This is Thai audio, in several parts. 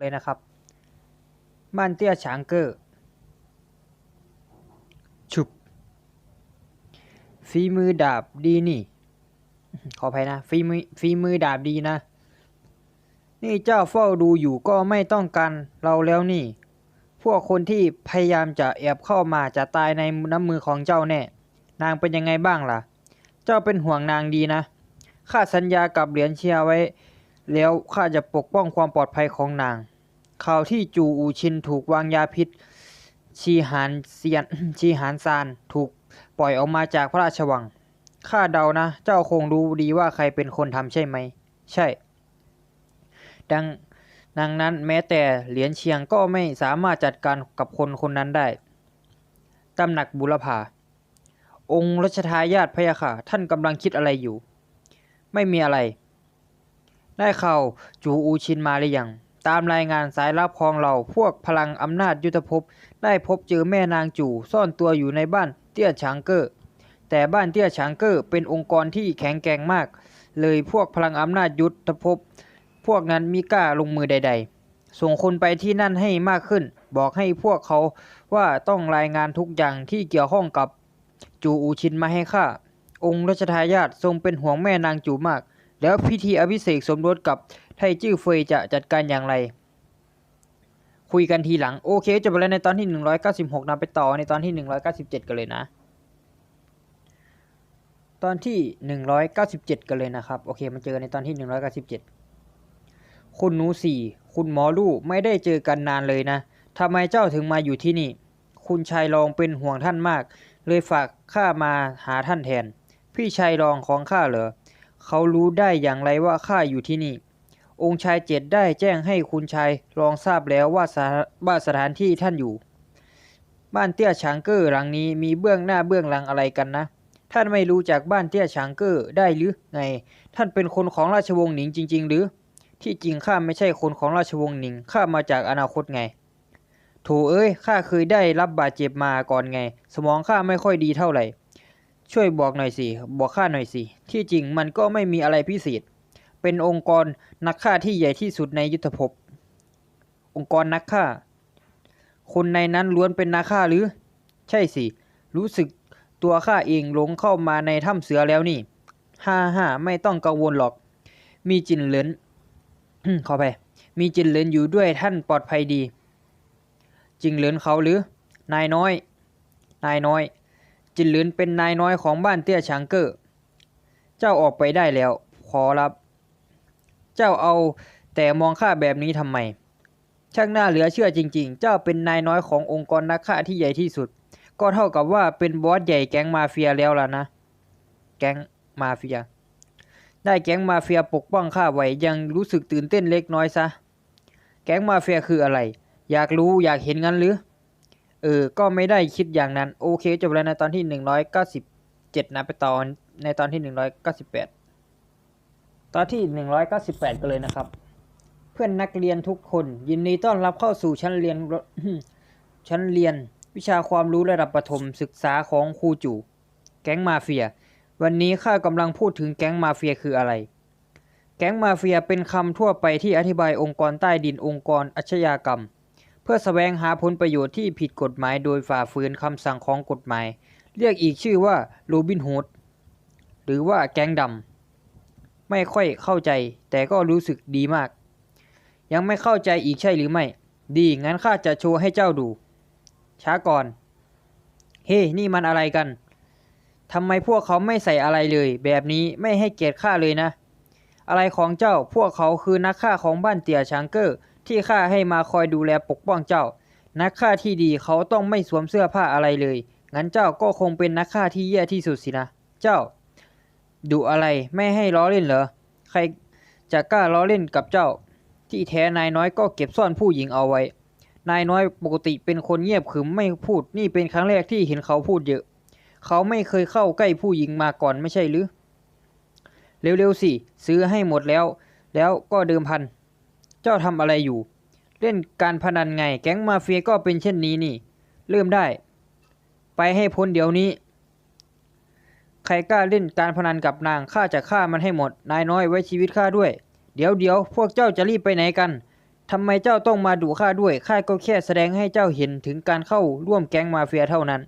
เลยนะครับ บ้านเตี้ยฉางเกอร์ฉุบฝีมือดาบดีนี่ ขออภัยนะฝีมือฝีมือดาบดีนะ นี่เจ้าเฝ้าดูอยู่ก็ไม่ต้องการเราแล้วนี่ พวกคนที่พยายามจะแอบเข้ามาจะตายในน้ำมือของเจ้าแน่ นางเป็นยังไงบ้างล่ะ เจ้าเป็นห่วงนางดีนะ ข้าสัญญากับเหรียญเชียไว้ แล้วข้าจะปกป้องความปลอดภัยของนาง ข่าวที่จูอูชินถูกวางยาพิษ ชีหานเซียนชีหานซานถูกปล่อยออกมาจากพระราชวัง ข้าเดานะ เจ้าคงรู้ดีว่าใครเป็นคนทำใช่ไหม ใช่ ดังดังนั้นแม้แต่เหรียญเชียงก็ไม่สามารถจัดการกับคนคนนั้นได้ ตำหนักบุรพา องค์รัชทายาทพยะค่ะ ท่านกำลังคิดอะไรอยู่ ไม่มีอะไร ได้ข่าวจูอูชินมาหรือยัง ตามรายงานสายลับของเราพวกพลังอำนาจยุทธภพได้พบเจอแม่นางจู่ซ่อนตัวอยู่ในบ้านเตี้ยฉางเกอร์ แต่บ้านเตี้ยฉางเกอร์เป็นองค์กรที่แข็งแกร่งมาก เลยพวกพลังอำนาจยุทธภพ พวกนั้นมิกล้าลงมือใด ๆ ส่งคนไปที่นั่นให้มากขึ้น บอกให้พวกเขาว่าต้องรายงานทุกอย่างที่เกี่ยวข้องกับจูอูชินมาให้ข้าองค์รัชทายาททรงเป็นห่วงแม่นางจูมาก แล้วพิธีอภิเษกสมรสกับไทจื้อเฟยจะจัดการอย่างไร คุยกันทีหลัง โอเคจบไปแล้วในตอนที่ 196นำไปต่อในตอนที่ 197 กันเลยนะ ตอนที่ 197 กันเลยนะครับ โอเคมาเจอในตอนที่ 197 คุณหนูสี่คุณหมอลู่ไม่ได้เจอกันนานเลยนะทำไมเจ้าถึงมาอยู่ที่นี่ คุณชายรองเป็นห่วงท่านมาก เลยฝากข้ามาหาท่านแทน พี่ชายรองของข้าเหรอ เขารู้ได้อย่างไรว่าข้าอยู่ที่นี่ องค์ชายเจ็ดได้แจ้งให้คุณชายรองทราบแล้วว่าสถาว่าสถานที่ท่านอยู่ บ้านเตี้ยฉางเกอร์หลังนี้มีเบื้องหน้าเบื้องหลังอะไรกันนะ ท่านไม่รู้จากบ้านเตี้ยฉางเกอร์ได้หรือไง ท่านเป็นคนของราชวงศ์หนิงจริง ๆ หรือ ที่จริงข้าไม่ใช่คนของราชวงศ์หนิงข้ามาจากอนาคตไงโถเอ้ยข้าเคยได้รับบาดเจ็บมาก่อนไง สมองข้าไม่ค่อยดีเท่าไหร่ ช่วยบอกหน่อยสิบอกข้าหน่อยสิ ที่จริงมันก็ไม่มีอะไรพิเศษ เป็นองค์กรนักฆ่าที่ใหญ่ที่สุดในยุทธภพ องค์กรนักฆ่า คนในนั้นล้วนเป็นนักฆ่าหรือ ใช่สิ รู้สึกตัวข้าเองหลงเข้ามาในถ้ำเสือแล้วนี่ ฮ่าฮ่าไม่ต้องกังวลหรอก มีจินเหลินขอไป มีจินเหลินอยู่ด้วยท่านปลอดภัยดี จิงเหลินเขาหรือ นายน้อย นายน้อย จินหลินเป็นนายน้อยของบ้านเตี้ยฉางเกอร์ เจ้าออกไปได้แล้ว ขอรับ เจ้าเอาแต่มองข้าแบบนี้ทำไม ช่างน่าเหลือเชื่อจริง ๆ เจ้าเป็นนายน้อยขององค์กรนักฆ่าที่ใหญ่ที่สุด ก็เท่ากับว่าเป็นบอสใหญ่แก๊งมาเฟียแล้วล่ะนะ แก๊งมาเฟีย ได้แก๊งมาเฟียปกป้องข้าไว้ยังรู้สึกตื่นเต้นเล็กน้อยซะ แก๊งมาเฟียคืออะไร อยากรู้อยากเห็นงั้นหรือ เออ ก็ไม่ได้คิดอย่างนั้น โอเค จบแล้วในตอนที่หนึ่งร้อยเก้าสิบเจ็ดนะไปตอนในตอนที่หนึ่งร้อยเก้าสิบแปดตอนที่หนึ่งร้อยเก้าสิบแปดกันเลยนะครับ เพื่อนนักเรียนทุกคน ยินดีต้อนรับเข้าสู่ชั้นเรียนชั้นเรียน วิชาความรู้ระดับประถมศึกษาของครูจู่แก๊งมาเฟีย วันนี้ข้ากำลังพูดถึงแก๊งมาเฟียคืออะไร แก๊งมาเฟียเป็นคำทั่วไปที่อธิบายองค์กรใต้ดินองค์กรอาชญากรรม เพื่อสแสวงหาผลประโยชน์ที่ผิดกฎหมายโดยฝ่าฝืนคำสั่งของกฎหมาย เรียกอีกชื่อว่าโรบินฮูดหรือว่าแก๊งดำไม่ค่อยเข้าใจ แต่ก็รู้สึกดีมาก ยังไม่เข้าใจอีกใช่หรือไม่ ดีงั้นข้าจะโชว์ให้เจ้าดู ช้าก่อน เฮ้นี่มันอะไรกันทำไมพวกเขาไม่ใส่อะไรเลย แบบนี้ไม่ให้เกียรติข้าเลยนะ อะไรของเจ้าพวกเขาคือนักฆ่าของบ้านเตี่ยช้างเกอร์ ที่ข้าให้มาคอยดูแลปกป้องเจ้า นักฆ่าที่ดีเขาต้องไม่สวมเสื้อผ้าอะไรเลย งั้นเจ้าก็คงเป็นนักฆ่าที่แย่ที่สุดสินะ เจ้าดูอะไรไม่ให้ล้อเล่นเหรอ ใครจะกล้าล้อเล่นกับเจ้า ที่แท้นายน้อยก็เก็บซ่อนผู้หญิงเอาไว้ นายน้อยปกติเป็นคนเงียบขรึมไม่พูด นี่เป็นครั้งแรกที่เห็นเขาพูดเยอะ เขาไม่เคยเข้าใกล้ผู้หญิงมาก่อนไม่ใช่หรือ เร็วๆสิ ซื้อให้หมดแล้ว แล้วก็เดิมพัน เจ้าทำอะไรอยู่ เล่นการพนันไง แก๊งมาเฟียก็เป็นเช่นนี้นี่ เริ่มได้ ไปให้พ้นเดี๋ยวนี้ ใครกล้าเล่นการพนันกับนางข้าจะฆ่ามันให้หมด นายน้อยไว้ชีวิตข้าด้วย เดี๋ยวเดี๋ยวพวกเจ้าจะรีบไปไหนกันทำไมเจ้าต้องมาดุข้าด้วยข้าก็แค่แสดงให้เจ้าเห็นถึงการเข้าร่วมแก๊งมาเฟียเท่านั้น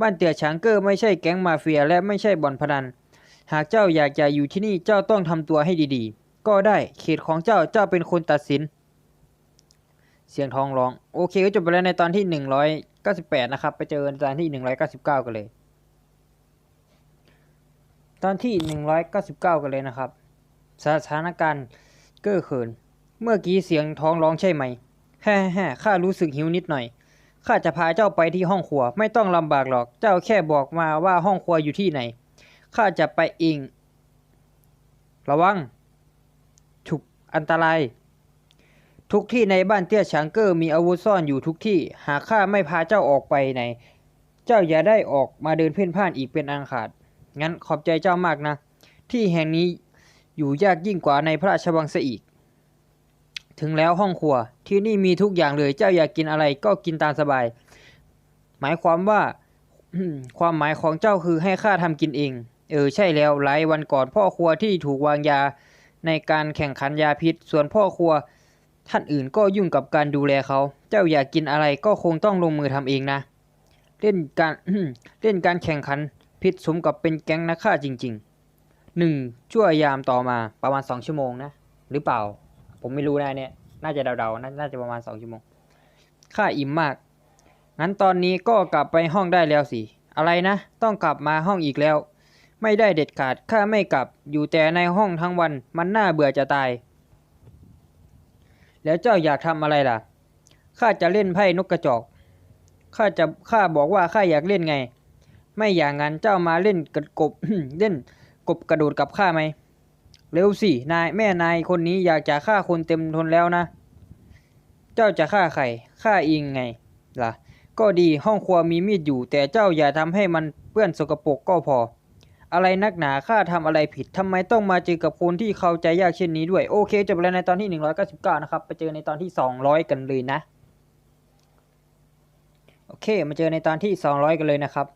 บ้านเตี่ยฉางเกอร์ไม่ใช่แก๊งมาเฟียและไม่ใช่บ่อนพนัน หากเจ้าอยากจะอยู่ที่นี่เจ้าต้องทำตัวให้ดีๆ ก็ได้เขตของเจ้าเจ้าเป็นคนตัดสิน เสียงทองร้อง โอเคก็จบไปแล้วในตอนที่หนึ่งร้อยเก้าสิบแปดนะครับ ไปเจอกันตอนที่หนึ่งร้อยเก้าสิบเก้ากันเลย ตอนที่หนึ่งร้อยเก้าสิบเก้ากันเลยนะครับ สถานการณ์เก้อเขิน เมื่อกี้เสียงท้องร้องใช่ไหมแฮ่แฮ่ข้ารู้สึกหิวนิดหน่อยข้าจะพาเจ้าไปที่ห้องครัว ไม่ต้องลำบากหรอก เจ้าแค่บอกมาว่าห้องครัวอยู่ที่ไหนข้าจะไปเองระวัง อันตราย ทุกที่ในบ้านเตี้ยฉางเกอร์มีอาวุธซ่อนอยู่ทุกที่ หากข้าไม่พาเจ้าออกไปไหน เจ้าอย่าได้ออกมาเดินเพ่นพ่านอีกเป็นอันขาด งั้นขอบใจเจ้ามากนะ ที่แห่งนี้อยู่ยากยิ่งกว่าในพระราชวังซะอีก ถึงแล้วห้องครัวที่นี่มีทุกอย่างเลย เจ้าอยากกินอะไรก็กินตามสบาย หมายความว่าความหมายของเจ้าคือให้ข้าทำกินเอง เออใช่แล้วหลายวันก่อนพ่อครัวที่ถูกวางยา ในการแข่งขันยาพิษ ส่วนพ่อครัว ท่านอื่นก็ยุ่งกับการดูแลเขา เจ้าอยากกินอะไรก็คงต้องลงมือทำเองนะ เล่นการเล่นการแข่งขันพิษสมกับเป็นแก๊งนักฆ่าจริงๆหนึ่งชั่วยามต่อมาประมาณสองชั่วโมงนะ หรือเปล่า ผมไม่รู้นะเนี่ย น่าจะเดาๆนน่าจะประมาณสองชั่วโมงข้าอิ่มมาก งั้นตอนนี้ก็กลับไปห้องได้แล้วสิ อะไรนะ ต้องกลับมาห้องอีกแล้ว ไม่ได้เด็ดขาดข้าไม่กลับ อยู่แต่ในห้องทั้งวันมันน่าเบื่อจะตาย แล้วเจ้าอยากทำอะไรล่ะข้าจะเล่นไพ่นกกระจอกข้าจะข้าบอกว่าข้าอยากเล่นไง ไม่อย่างนั้นเจ้ามาเล่นกระกบเล่นกบกระโดดกับข้าไหมเร็วสินายแม่นายคนนี้อยากจะฆ่าคนเต็มทนแล้วนะ เจ้าจะฆ่าใครฆ่าเองไงล่ะ ก็ดีห้องครัวมีมีดอยู่ แต่เจ้าอย่าทำให้มันเปื้อนสกปรกก็พอ อะไรนักหนาข้าทำอะไรผิดทำไมต้องมาเจอกับคนที่เข้าใจยากเช่นนี้ด้วย โอเค จบแล้วในตอนที่ 199 นะครับ ไปเจอในตอนที่ 200 กันเลยนะ โอเค มาเจอในตอนที่ 200 กันเลยนะครับ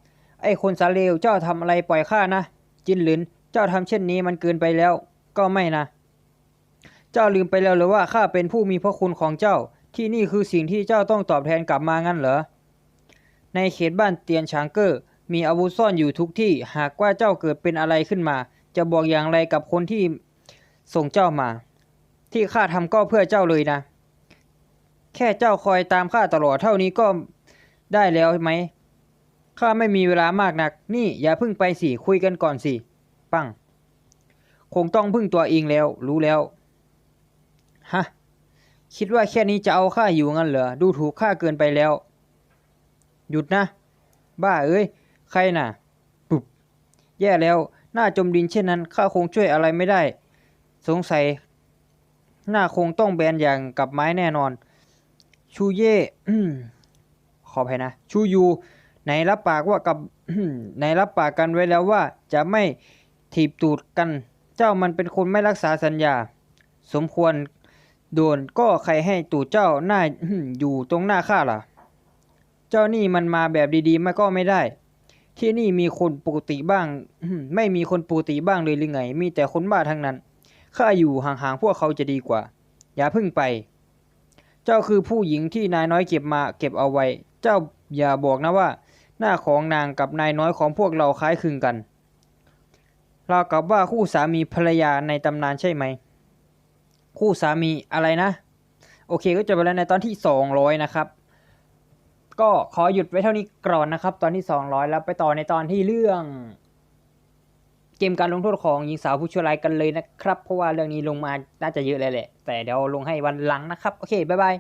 ไอ้คนสาเลวเจ้าทำอะไรปล่อยข้านะ จินหลิน เจ้าทำเช่นนี้มันเกินไปแล้ว ก็ไม่นะ เจ้าลืมไปแล้วหรือว่าข้าเป็นผู้มีพระคุณของเจ้า ที่นี่คือสิ่งที่เจ้าต้องตอบแทนกลับมางั้นเหรอ ในเขตบ้านเตียนชางเกอร์ มีอาวุธซ่อนอยู่ทุกที่ หากว่าเจ้าเกิดเป็นอะไรขึ้นมา จะบอกอย่างไรกับคนที่ส่งเจ้ามา ที่ข้าทำก็เพื่อเจ้าเลยนะ แค่เจ้าคอยตามข้าตลอดเท่านี้ก็ได้แล้วไหมข้าไม่มีเวลามากนัก นี่อย่าเพึ่งไปสิ คุยกันก่อนสิ ปัง คงต้องพึ่งตัวเองแล้ว รู้แล้ว ฮะ คิดว่าแค่นี้จะเอาข้าอยู่งั้นเหรอ ดูถูกข้าเกินไปแล้ว หยุดนะ บ้าเอ้ย ใครน่ะ ปุบ แย่แล้ว หน้าจมดินเช่นนั้น ข้าคงช่วยอะไรไม่ได้ สงสัย หน้าคงต้องแบนอย่างกับไม้แน่นอน ชูเย่ขออภัยนะ ชูยูไหนรับปากว่ากับไหนรับปากกันไว้แล้วว่า จะไม่ถีบตูดกัน เจ้ามันเป็นคนไม่รักษาสัญญา สมควรโดนก็ใครให้ตูดเจ้าหน้าอยู่ตรงหน้าข้าล่ะ เจ้านี่มันมาแบบดีๆมันก็ไม่ได้ ที่นี่มีคนปกติบ้าง ไม่มีคนปกติบ้างเลยหรือไง มีแต่คนบ้าทั้งนั้น ข้าอยู่ห่างๆพวกเขาจะดีกว่า อย่าพิ่งไป เจ้าคือผู้หญิงที่นายน้อยเก็บมา เก็บเอาไว้ เจ้าอย่าบอกนะว่า หน้าของนางกับนายน้อยของพวกเราคล้ายคลึงกัน เรากับว่าคู่สามีภรรยาในตำนานใช่ไหม คู่สามีอะไรนะ โอเคก็จบไปแล้วในตอนที่ 200 นะครับ ก็ขอหยุดไว้เท่านี้ก่อนนะครับ ตอนที่ 200 แล้วไปต่อในตอนที่เรื่องเกมการลงโทษของหญิงสาวผู้ชั่วร้ายกันเลยนะครับ เพราะว่าเรื่องนี้ลงมาน่าจะเยอะเลยแหละ แต่เดี๋ยวลงให้วันหลังนะครับ โอเค บ๊ายบาย